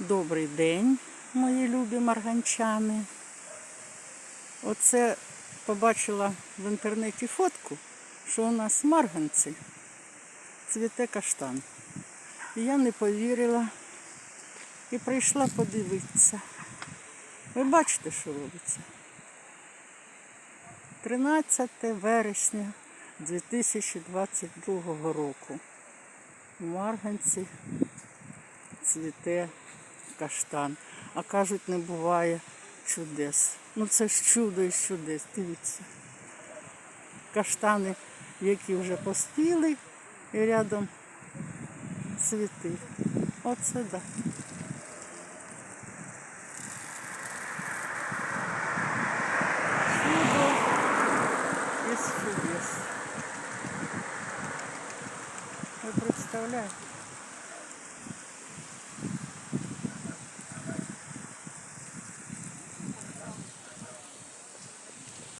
Добрий день, мої любі марганчани. Оце побачила в інтернеті фотку, що у нас марганці цвіте каштан. І я не повірила і прийшла подивитися. Ви бачите, що робиться? 13 вересня 2022 року. Марганці цвіте каштан. А кажуть, не буває чудес. Ну це ж чудо із чудес, дивіться. Каштани, які вже поспіли, і рядом цвіти. Оце да. Чудо із чудес. Ви представляєте?